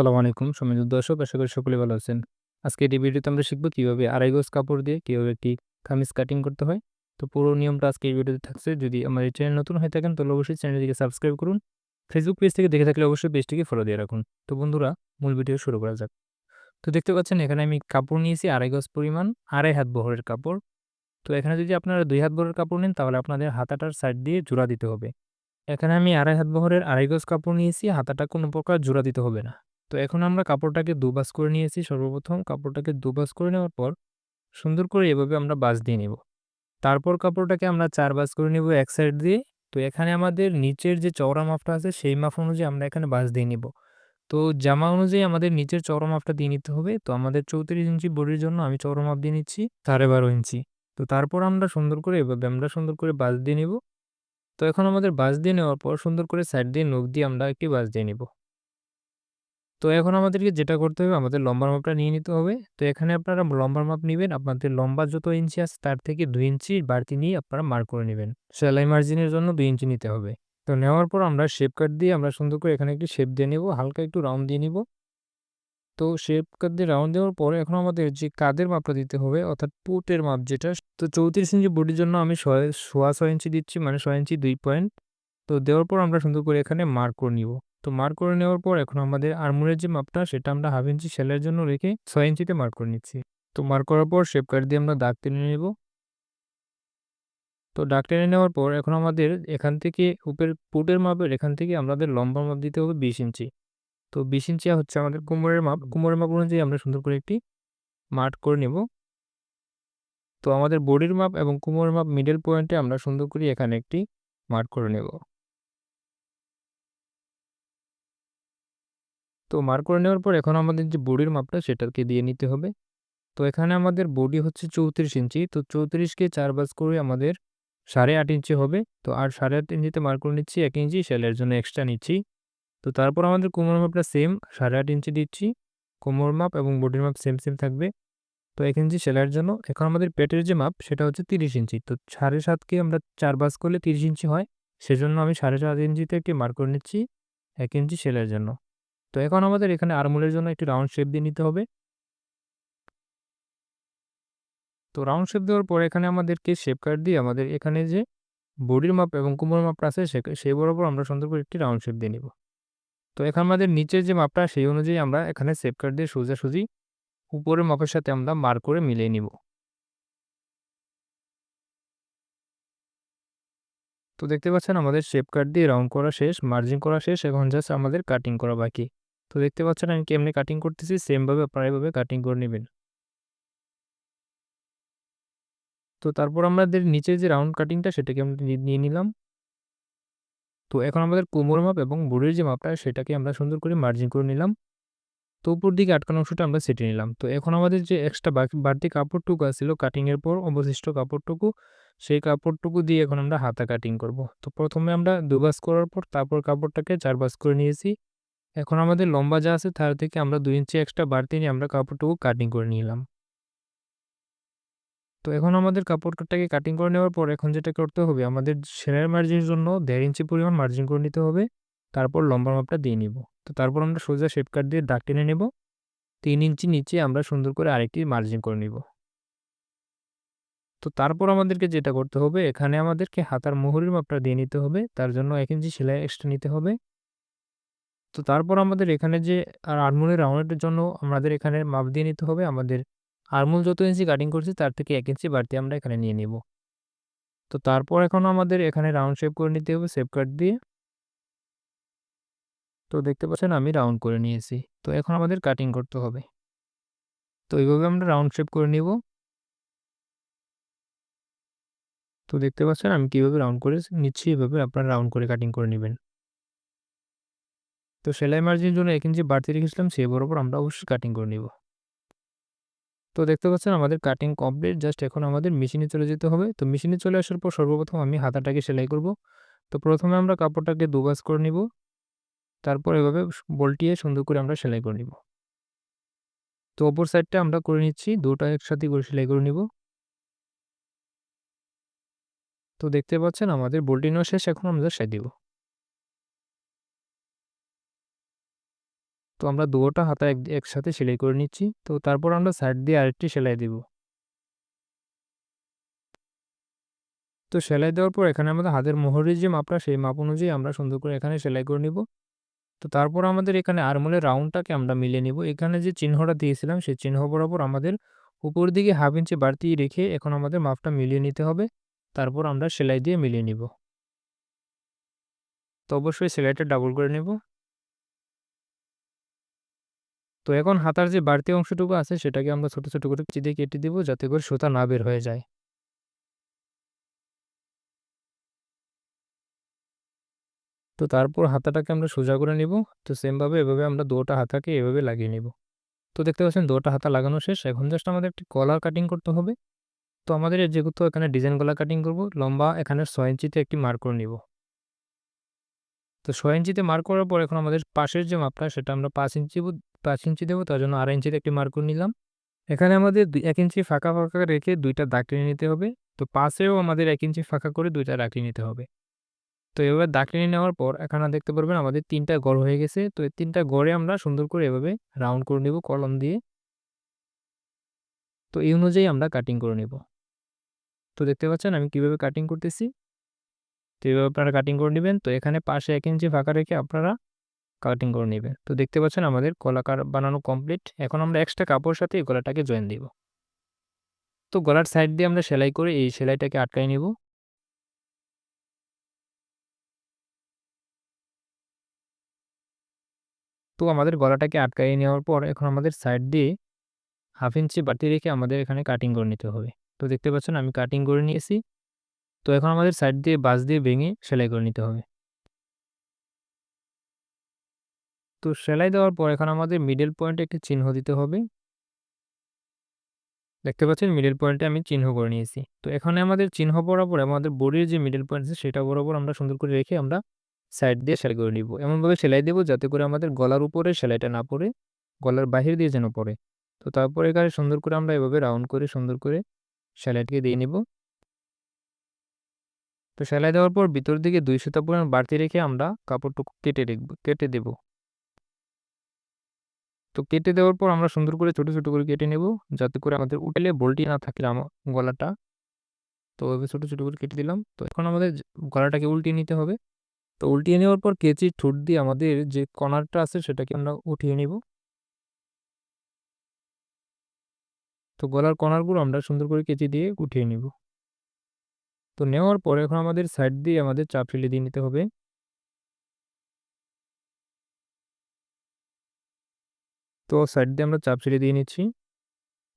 আসসালামু আলাইকুম। সম্মানিত দর্শক, আশা করি সকলে ভালো আছেন। আজকে এই ভিডিওতে আমরা শিখব কীভাবে আড়াই গজ কাপড় দিয়ে কীভাবে একটি কামিজ কাটিং করতে হয়। তো পুরো নিয়মটা আজকে এই ভিডিওতে থাকছে। যদি আমার এই চ্যানেল নতুন হয়ে থাকেন, তাহলে অবশ্যই চ্যানেলটিকে সাবস্ক্রাইব করুন। ফেসবুক পেজ থেকে দেখে থাকলে অবশ্যই পেজটিকে ফলো দিয়ে রাখুন। তো বন্ধুরা, মূল ভিডিও শুরু করা যাক। তো দেখতে পাচ্ছেন, এখানে আমি কাপড় নিয়েছি আড়াই গজ পরিমাণ, আড়াই হাত বহরের কাপড়। তো এখানে যদি আপনারা দুই হাত বহরের কাপড় নেন, তাহলে আপনাদের হাতাটার সাইড দিয়ে জোড়া দিতে হবে। এখানে আমি আড়াই হাত বহরের আড়াই গজ কাপড় নিয়েছি হাতাটা কোনো প্রকার জোড়া দিতে হবে না। তো এখন আমরা কাপড়টাকে দুবাস করে নিয়েছি সর্বপ্রথম। কাপড়টাকে দুবাস করে নেওয়ার পর সুন্দর করে এভাবে আমরা বাস দিয়ে নেব। তারপর কাপড়টাকে আমরা চার বাস করে নেব এক সাইড দিয়ে। তো এখানে আমাদের নিচের যে চওড়া মাপটা আছে সেই মাপ অনুযায়ী আমরা এখানে বাস দিয়ে নিব। তো জামা অনুযায়ী আমাদের নিচের চওড়া মাপটা দিয়ে নিতে হবে। তো আমাদের চৌত্রিশ ইঞ্চি বডির জন্য আমি চওড়া মাপ দিয়ে নিচ্ছি সাড়ে বারো ইঞ্চি। তো তারপর আমরা সুন্দর করে এভাবে আমরা সুন্দর করে বাস দিয়ে নেব। তো এখন আমাদের বাস দিয়ে নেওয়ার পর সুন্দর করে সাইড দিয়ে নখ দিয়ে আমরা একটি বাস দিয়ে নিব। তো এখন আমাদেরকে যেটা করতে হবে, আমাদের লম্বার মাপটা নিয়ে নিতে হবে। তো এখানে আপনারা লম্বার মাপ নেবেন, আপনাদের লম্বা যত ইঞ্চি আছে তার থেকে দুই ইঞ্চি বাড়তি নিয়ে আপনারা মার্ক করে নেবেন। সেলাই মার্জিনের জন্য দুই ইঞ্চি নিতে হবে। তো নেওয়ার পর আমরা শেপ কাট দিয়ে আমরা সুন্দর করে এখানে একটি শেপ দিয়ে নেব, হালকা একটু রাউন্ড দিয়ে নিব। তো শেপ কাট দিয়ে রাউন্ড দেওয়ার পরে এখন আমাদের যে কাদের মাপটা দিতে হবে, অর্থাৎ পুটের মাপ যেটা, তো চৌত্রিশ ইঞ্চি বডির জন্য আমি সোয়া ছয় ইঞ্চি দিচ্ছি মানে ছয় ইঞ্চি দুই পয়েন্ট। তো দেওয়ার পর আমরা সুন্দর করে এখানে মার্ক করে নিব। তো মার্ক করে নেওয়ার পর এখন আমাদের আর্মুরের যে মাপটা, সেটা আমরা হাফ ইঞ্চি সেলের জন্য রেখে ছয় ইঞ্চিতে মার্ক করে নিচ্ছি। তো মার্ক করার পর শেপ কাট দিয়ে আমরা দাগ টেনে নেব। তো দাগ টেনে নেওয়ার পর এখন আমাদের এখান থেকে উপের পুটের মাপের এখান থেকে আমাদের লম্বা মাপ দিতে হবে বিশ ইঞ্চি তো বিশ ইঞ্চি হচ্ছে আমাদের কোমরের মাপ। কোমরের মাপ অনুযায়ী আমরা সুন্দর করে একটি মার্ক করে নেব। তো আমাদের বডির মাপ এবং কোমরের মাপ মিডল পয়েন্টে আমরা সুন্দর করে এখানে একটি মার্ক করে নেব। তো মার্ক করে নেওয়ার পর এখন আমাদের যে বডির মাপটা সেটাকে দিয়ে নিতে হবে। তো এখানে আমাদের বডি হচ্ছে চৌত্রিশ ইঞ্চি, তো চৌত্রিশকে চার বাজ করে আমাদের সাড়ে আট ইঞ্চি হবে। তো আর সাড়ে আট ইঞ্চিতে মার্ক করে নিচ্ছি এক ইঞ্চি সেলের জন্য এক্সট্রা নিচ্ছি। তো তারপর আমাদের কোমর মাপটা সেম, সাড়ে আট ইঞ্চি দিচ্ছি। কোমর মাপ এবং বডির মাপ সেম সেম থাকবে। তো এক ইঞ্চি সেলাইয়ের জন্য। এখন আমাদের পেটের যে মাপ সেটা হচ্ছে তিরিশ ইঞ্চি। তো সাড়ে সাতকে আমরা চার বাস করলে তিরিশ ইঞ্চি হয়। সেজন্য আমি সাড়ে সাত ইঞ্চিতে একটি মার্ক করে নিচ্ছি এক ইঞ্চি সেলাইয়ের জন্য। তো এখন আমাদের এখানে আরমোলের জন্য একটি রাউন্ড শেপ দিয়ে নিতে হবে। তো রাউন্ড শেপ দেওয়ার পর এখানে আমাদেরকে শেপ কাট দিয়ে আমাদের এখানে যে বডির মাপ এবং কোমর মাপটা আছে সেই বরাবর আমরা সুন্দর করে একটি রাউন্ড শেপ দিয়ে নিব। তো এখানে আমাদের নিচের যে মাপটা সেই অনুযায়ী আমরা এখানে শেপ কাট দিয়ে সোজাসুজি উপরের মাপের সাথে আমরা মার করে মিলিয়ে নিব। তো দেখতে পাচ্ছেন আমাদের শেপ কাট দিয়ে রাউন্ড করা শেষ মার্জিন করা শেষ, এখন জাস্ট আমাদের কাটিং করা বাকি। তো দেখতে পাচ্ছেন আমি কেমনি কাটিং করতেছি সেমভাবে আপনারা এভাবে কাটিং করে নেবেন। তো তারপর আমাদের নিচের যে রাউন্ড কাটিংটা সেটাকে আমরা নিয়ে নিলাম। তো এখন আমাদের কোমর মাপ এবং বুড়ির যে মাপটা, সেটাকে আমরা সুন্দর করে মার্জিন করে নিলাম। তো উপর দিকে আটকানো অংশটা আমরা সেটে নিলাম। তো এখন আমাদের যে এক্সট্রা বাড়তি কাপড়টুকু আছিল কাটিংয়ের পর, অবশিষ্ট কাপড়টুকু, সেই কাপড়টুকু দিয়ে এখন আমরা হাতা কাটিং করব। তো প্রথমে আমরা দুবাস করার পর, তারপর কাপড়টাকে চার বাস করে নিয়েছি। এখন আমাদের লম্বা যা আছে, তার থেকে আমরা দুই ইঞ্চি এক্সট্রা বাড়তি নিয়ে আমরা কাপড়টুকু কাটিং করে নিলাম। তো এখন আমাদের কাপড়টাকে কাটিং করে নেওয়ার পর এখন যেটা করতে হবে, আমাদের সেলাইয়ের মার্জিনের জন্য দেড় ইঞ্চি পরিমাণ মার্জিন করে নিতে হবে। তারপর লম্বা মাপটা দিয়ে নিব। তো তারপর আমরা সোজা শেপ কাট দিয়ে দাগ টেনে নেব। তিন ইঞ্চি নিচে আমরা সুন্দর করে আরেকটি মার্জিন করে নিব। তো তারপর আমাদেরকে যেটা করতে হবে, এখানে আমাদেরকে হাতার মোহরির মাপটা দিয়ে নিতে হবে। তার জন্য এক ইঞ্চি সেলাই এক্সট্রা নিতে হবে। তো তারপর আমাদের এখানে যে, আর আরমুলের রাউন্ডের জন্য আমাদের এখানে মাপ দিয়ে নিতে হবে। আমাদের আরমুল যত ইঞ্চি কাটিং করছি, তার থেকে এক ইঞ্চি বাড়তি আমরা এখানে নিয়ে নিব। তো তারপর এখন আমাদের এখানে রাউন্ড শেপ করে নিতে হবে শেপ কাট দিয়ে। তো দেখতে পাচ্ছেন আমি রাউন্ড করে নিয়েছি। তো এখন আমাদের কাটিং করতে হবে। তো এইভাবে আমরা রাউন্ড শেপ করে নিব। তো দেখতে পাচ্ছেন আমি কীভাবে রাউন্ড করে নিচ্ছি এভাবে আপনারা রাউন্ড করে কাটিং করে নেবেন। তো সেলাই মার্জিনের জন্য এক ইঞ্চি বাড়তি রেখেছিলাম, সেই বরাবর আমরা অবশ্যই কাটিং করে নিব। তো দেখতে পাচ্ছেন আমাদের কাটিং কমপ্লিট জাস্ট এখন আমাদের মেশিনে চলে যেতে হবে। তো মেশিনে চলে আসার পর সর্বপ্রথম আমি হাতাটাকে সেলাই করব। তো প্রথমে আমরা কাপড়টাকে দুবাস করে নিব। তারপর এভাবে বলটিয়ে সুন্দর করে আমরা সেলাই করে নিব। তো অপর সাইডটা আমরা করে নিচ্ছি, দুটা একসাথে করে সেলাই করে নিব। তো দেখতে পাচ্ছেন আমাদের বোল্টিং শেষ, এখন আমরা সাই দিব। তো আমরা দুটোটা হাতা এক, একসাথে সেলাই করে নিচ্ছি। তো তারপর আমরা সাইড দিয়ে আরেকটি সেলাই দিব। তো সেলাই দেওয়ার পর এখানে আমাদের হাতের মোহরের যে মাপটা, সেই মাপ অনুযায়ী আমরা সুন্দর করে এখানে সেলাই করে নিব। তো তারপর আমাদের এখানে আরমোলের রাউন্ডটাকে আমরা মিলিয়ে নিব। এখানে যে চিহ্নটা দিয়েছিলাম, সেই চিহ্ন বরাবর আমাদের উপর দিকে হাফ ইঞ্চি বাড়তি রেখে এখন আমাদের মাপটা মিলিয়ে নিতে হবে। তারপর আমরা সেলাই দিয়ে মিলিয়ে নিব। তো অবশ্যই সেলাইটা ডাবল করে নেব। তো এখন হাতার যে বাড়তি অংশটুকু আছে সেটাকে আমরা ছোট ছোট করে চিদে কেটে দিব যাতে করে সুতা না বের হয়ে যায়। তো তারপর হাতাটাকে আমরা সোজা করে নিব। তো সেমভাবে এভাবে আমরা দুটা হাতাকে এভাবে লাগিয়ে নিব। তো দেখতে পাচ্ছেন দুটা হাতা লাগানো শেষ। এখন জাস্ট আমাদের একটি কলার কাটিং করতে হবে। তো আমাদের যেহেতু এখানে ডিজাইন গলা কাটিং করব, লম্বা এখানে ছয় ইঞ্চিতে একটি মার্ক করে নিব। তো ছয় ইঞ্চিতে মার্ক করার পর এখন আমাদের পাশের যে মাপটা, সেটা আমরা পাঁচ ইঞ্চি পাঁচ ইঞ্চি দেবো, তার জন্য আড়াই ইঞ্চিতে একটি মার্ক করে নিলাম। এখানে আমাদের এক ইঞ্চি ফাঁকা ফাঁকা রেখে দুইটা দাগ টেনে নিতে হবে। তো পাশেও আমাদের এক ইঞ্চি ফাঁকা করে দুইটা দাগ নিতে হবে। তো এভাবে দাগ টেনে নেওয়ার পর এখানে দেখতে পারবেন আমাদের তিনটা গড় হয়ে গেছে। তো এই তিনটা গড়ে আমরা সুন্দর করে এভাবে রাউন্ড করে নেব কলম দিয়ে। তো এই অনুযায়ী আমরা কাটিং করে নেব। তো দেখতে পাচ্ছেন আমি কীভাবে কাটিং করতেছি? তো এইভাবে আপনারা কাটিং করে নেবেন। তো এখানে পাশে এক ইঞ্চি ফাঁকা রেখে আপনারা কাটিং করে নেবেন তো দেখতে পাচ্ছেন আমাদের কলাকার বানানো কমপ্লিট এখন আমরা এক্সট্রা কাপড়ের সাথে এই গলাটাকে জয়েন দিব। তো গলার সাইড দিয়ে আমরা সেলাই করে এই সেলাইটাকে আটকাই নেব। তো আমাদের গলাটাকে আটকাইয়ে নেওয়ার পর এখন আমাদের সাইড দিয়ে হাফ ইঞ্চি বাড়তি রেখে আমাদের এখানে কাটিং করে নিতে হবে। তো দেখতে পাচ্ছেন আমি কাটিং করে নিয়েছি। তো এখন আমাদের সাইড দিয়ে বাস দিয়ে ভেঙে সেলাই করে নিতে হবে। তো সেলাই দেওয়ার পর এখন আমাদের মিডল পয়েন্টে একটি চিহ্ন দিতে হবে। দেখতে পাচ্ছেন মিডল পয়েন্টে আমি চিহ্ন করে নিয়েছি। তো এখানে আমাদের চিহ্ন বরাবর আমাদের বডির যে মিডল পয়েন্ট আছে সেটা বরাবর আমরা সুন্দর করে রেখে আমরা সাইড দিয়ে সেলাই করে নিব। এমনভাবে সেলাই দেবো যাতে করে আমাদের গলার উপরে সেলাইটা না পড়ে, গলার বাহির দিয়ে যেন পড়ে। তো তারপরে এখানে সুন্দর করে আমরা এভাবে রাউন্ড করে সুন্দর করে সেলাইটিকে দিয়ে নিব। তো সেলাই দেওয়ার পর ভিতর দিকে দুই সুতা পরিমাণ বাড়তি রেখে আমরা কাপড়টুকু কেটে রেখব কেটে দেব। তো কেটে দেওয়ার পর আমরা সুন্দর করে ছোটো ছোটো করে কেটে নেব। যাতে করে আমাদের উঠেলে বলটি না থাকে আমার গলাটা। তো ওইভাবে ছোটো ছোটো করে কেটে দিলাম। তো এখন আমাদের গলাটাকে উল্টিয়ে নিতে হবে। তো উল্টিয়ে নেওয়ার পর কেচি, ঠোঁট দিয়ে আমাদের যে কর্নারটা আছে সেটাকে আমরা উঠিয়ে নিব। তো গলার কর্নারগুলো আমরা সুন্দর করে কেচি দিয়ে উঠিয়ে নেব। তো নেওয়ার পর এখন আমাদের সাইড দিয়ে আমাদের চাপ ফেলে দিয়ে নিতে হবে। তো সাইড দিয়ে আমরা চাপ ছেড়ে দিয়ে নিচ্ছি।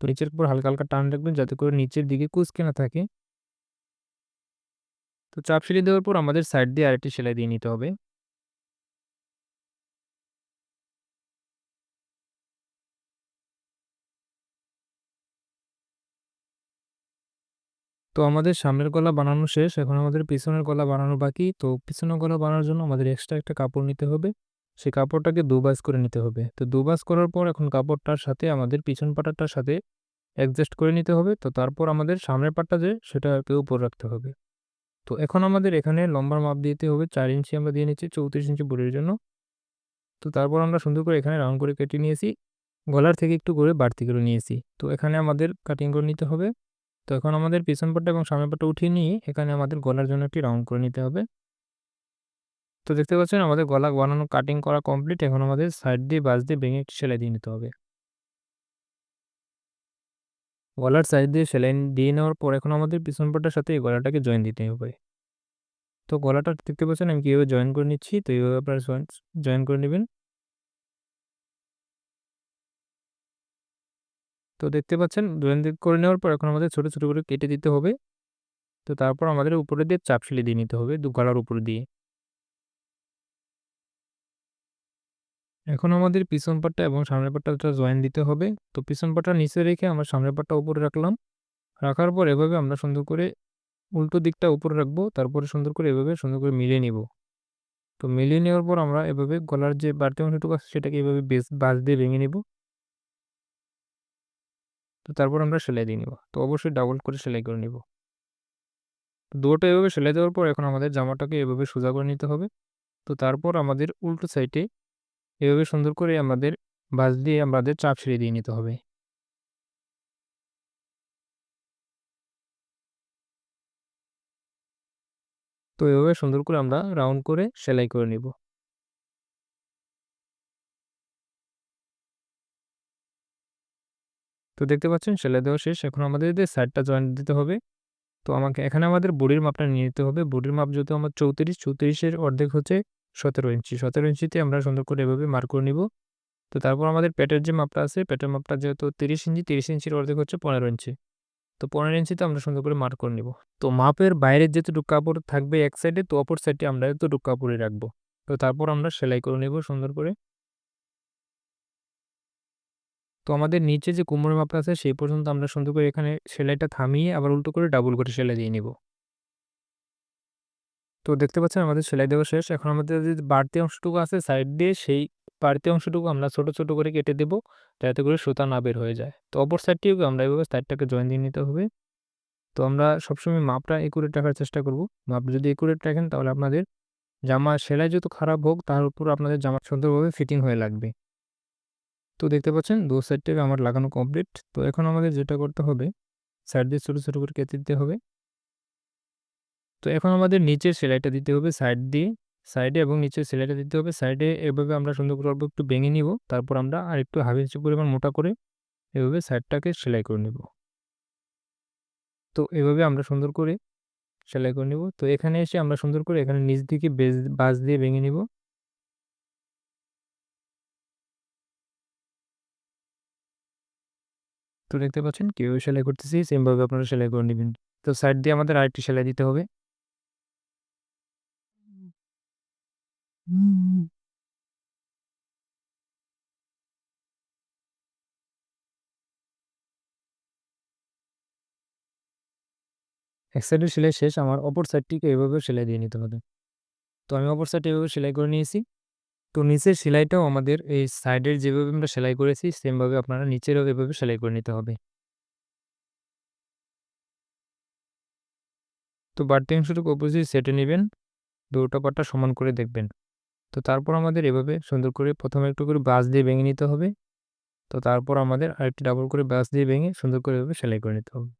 তো নিচের উপর হালকা হালকা টান রাখবেন যাতে করে নিচের দিকে কুচকে না থাকে। তো চাপ সেলাই দেওয়ার পর আমাদের সাইড দিয়ে আরেকটি সেলাই দিয়ে নিতে হবে। তো আমাদের সামনের গলা বানানো শেষ, এখন আমাদের পিছনের গলা বানানো বাকি। তো পিছনের গলা বানানোর জন্য আমাদের এক্সট্রা একটা কাপড় নিতে হবে। সেই কাপড়টাকে দুবাস করে নিতে হবে। তো দুবাস করার পর এখন কাপড়টার সাথে আমাদের পিছন পাটাটার সাথে অ্যাডজাস্ট করে নিতে হবে। তো তারপর আমাদের সামনের পাটটা যে সেটাকে উপর রাখতে হবে। তো এখন আমাদের এখানে লম্বার মাপ দিতে হবে। চার ইঞ্চি আমরা দিয়ে নিচ্ছি চৌত্রিশ ইঞ্চি বুড়ির জন্য। তো তারপর আমরা সুন্দর করে এখানে রাউন্ড করে কেটে নিয়েছি। গলার থেকে একটু করে বাড়তি করে নিয়েছি। তো এখানে আমাদের কাটিং করে নিতে হবে। তো এখন আমাদের পিছন পাটটা এবং সামনের পাটটা উঠিয়ে নিয়ে এখানে আমাদের গলার জন্য একটি রাউন্ড করে নিতে হবে। তো দেখতে পাচ্ছেন আমাদের গলা বানানো কাটিং করা কমপ্লিট এখন আমাদের সাইড দিয়ে বাঁশ দিয়ে ভেঙে সেলাই দিয়ে নিতে হবে। গলার সাইড দিয়ে সেলাই দিয়ে নেওয়ার পর এখন আমাদের পিছন পাটার সাথে এই গলাটাকে জয়েন দিতে হবে। তো গলাটা দেখতে পাচ্ছেন আমি কীভাবে জয়েন করে নিচ্ছি, তো এইভাবে আপনারা জয়েন জয়েন করে নেবেন। তো দেখতে পাচ্ছেন জয়েন করে নেওয়ার পর এখন আমাদের ছোটো ছোটো করে কেটে দিতে হবে। তো তারপর আমাদের উপরে দিয়ে চাপ সিলি দিয়ে নিতে হবে, দু গলার উপর দিয়ে। এখন আমাদের পিছন পাটটা এবং সামনের পাটটা জয়েন দিতে হবে। তো পিছন পাটটা নিচে রেখে আমরা সামনের পাটটা উপরে রাখলাম। রাখার পর এভাবে আমরা সুন্দর করে উল্টো দিকটা উপরে রাখব, তারপরে সুন্দর করে এভাবে সুন্দর করে মিলিয়ে নিব। তো মিলিয়ে নেওয়ার পর আমরা এভাবে গলার যে বাড়তি অংশটুকু আছে সেটাকে এভাবে বেশ বাস দিয়ে ভেঙে নিব। তো তারপর আমরা সেলাই দিয়ে নিব। তো অবশ্যই ডাবল করে সেলাই করে নিব। দুটো এভাবে সেলাই দেওয়ার পর এখন আমাদের জামাটাকে এভাবে সোজা করে নিতে হবে। তো তারপর আমাদের উল্টো সাইডে এভাবে সুন্দর করে আমাদের বাঁশ দিয়ে আমাদের চাপ সেরে দিয়ে নিতে হবে। তো এভাবে সুন্দর করে আমরা রাউন্ড করে সেলাই করে নিব। তো দেখতে পাচ্ছেন সেলাই দেওয়া শেষ, এখন আমাদের সাইডটা জয়েন্ট দিতে হবে, তো আমাকে এখানে আমাদের বডির মাপটা নিয়ে নিতে হবে। বডির মাপ যেহেতু আমার চৌত্রিশ, চৌত্রিশের অর্ধেক হচ্ছে সতেরো ইঞ্চি। সতেরো ইঞ্চিতে আমরা সুন্দর করে এভাবে মার্ক করে নিব। তো তারপর আমাদের পেটের যে মাপটা আছে, পেটের মাপটা যেহেতু তিরিশ ইঞ্চি, তিরিশ ইঞ্চির অর্ধেক হচ্ছে পনেরো ইঞ্চি। তো পনেরো ইঞ্চিতে আমরা সুন্দর করে মার্ক করে নিব। তো মাপের বাইরের যেহেতু কাপড় থাকবে এক সাইডে তো অপর সাইডে আমরা এতটুকু কাপড়ই রাখব। তো তারপর আমরা সেলাই করে নেব সুন্দর করে। তো আমাদের নিচে যে কোমরের মাপটা আছে, সেই পর্যন্ত আমরা সুন্দর করে এখানে সেলাইটা থামিয়ে আবার উল্টো করে ডাবল করে সেলাই দিয়ে নিব। তো দেখতে পাচ্ছেন আমাদের সেলাই দেওয়া শেষ। এখন আমাদের যে বাড়তি অংশটুকু আছে সাইড দিয়ে, সেই বাড়তি অংশটুকু আমরা ছোট ছোট করে কেটে দেবো যাতে করে সুতা না বের হয়ে যায়। তো অপর সাইডটিও আমরা এভাবে সাইডটাকে জয়েন দিয়ে নিতে হবে। তো আমরা সবসময় মাপটা একুরেট রাখার চেষ্টা করব। মাপ যদি একুরেট রাখেন তাহলে আপনাদের জামা সেলাই যত খারাপ হোক, তার উপর আপনাদের জামা সুন্দরভাবে ফিটিং হয়ে লাগবে। তো দেখতে পাচ্ছেন দু সাইডটাকে আমার লাগানো কমপ্লিট তো এখন আমাদের যেটা করতে হবে সাইড দিয়ে ছোটো ছোটো করে কেটে দিতে হবে। তো এখন আমাদের নিচের সেলাইটা দিতে হবে সাইড দিয়ে, সাইডে এবং নিচের সেলাইটা দিতে হবে সাইডে। এভাবে আমরা সুন্দর করে অল্প একটু ভেঙে নিব, তারপর আমরা আর একটু হাফ ইঞ্চি পরিমাণ মোটা করে এভাবে সাইডটাকে সেলাই করে নেব। তো এভাবে আমরা সুন্দর করে সেলাই করে নেব। তো এখানে এসে আমরা সুন্দর করে এখানে নিচ দিকে বেজ বাস দিয়ে ভেঙে নিব। তো দেখতে পাচ্ছেন কীভাবে সেলাই করতেছি, সেমভাবে আপনারা সেলাই করে নেবেন। তো সাইড দিয়ে আমাদের আরেকটি সেলাই দিতে হবে। এক সাইডের সেলাই শেষ, আমার অপর সাইডটিকে এভাবে সেলাই দিয়ে নিতে হবে। তো আমি অপর সাইডে এভাবে সেলাই করে নিয়েছি। তো নিচের সেলাইটাও আমাদের এই সাইডের যেভাবে আমরা সেলাই করেছি সেমভাবে আপনারা নিচেরও এভাবে সেলাই করে নিতে হবে। তো বাড়তি অংশটুকু অবশ্যই সেটে নেবেন, দুটো পাটটা সমান করে দেখবেন। তো তারপর আমাদের এভাবে সুন্দর করে প্রথমে একটু করে বাস দিয়ে ভেঙে নিতে হবে। তো তারপর আমাদের আরেকটি ডাবল করে বাস দিয়ে ভেঙে সুন্দর করে এভাবে সেলাই করে নিতে হবে।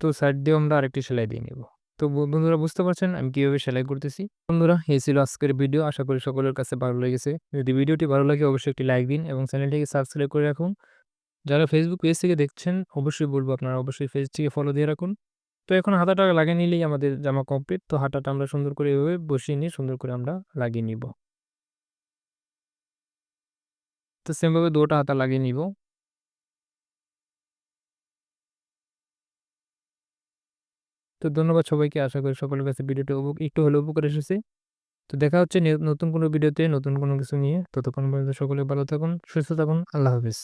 তো সাইড দিয়ে আমরা আরেকটি সেলাই দিয়ে নেব। তো বন্ধুরা বুঝতে পারছেন আমি কীভাবে সেলাই করতেছি? বন্ধুরা, এই ছিল আজকের ভিডিও। আশা করি সকলের কাছে ভালো লেগেছে। যদি ভিডিওটি ভালো লাগে অবশ্যই একটি লাইক দিন এবং চ্যানেলটিকে সাবস্ক্রাইব করে রাখুন। যারা ফেসবুক পেজ থেকে দেখছেন, অবশ্যই বলব আপনারা অবশ্যই পেজটিকে ফলো দিয়ে রাখুন। তো এখন হাতাটা লাগিয়ে নিলেই আমাদের জামা কমপ্লিট তো হাতাটা আমরা সুন্দর করে এভাবে বসিয়ে নিয়ে সুন্দর করে আমরা লাগিয়ে নিব। তো সেমভাবে দুটা হাতা লাগিয়ে নিব। তো ধন্যবাদ সবাইকে। আশা করি সকলের কাছে ভিডিওটি একটু হলেও উপকার এসেছে। তো দেখা হচ্ছে নতুন কোনো ভিডিওতে নতুন কোনো কিছু নিয়ে। ততক্ষণ পর্যন্ত সকলে ভালো থাকুন, সুস্থ থাকুন। আল্লাহ হাফিজ।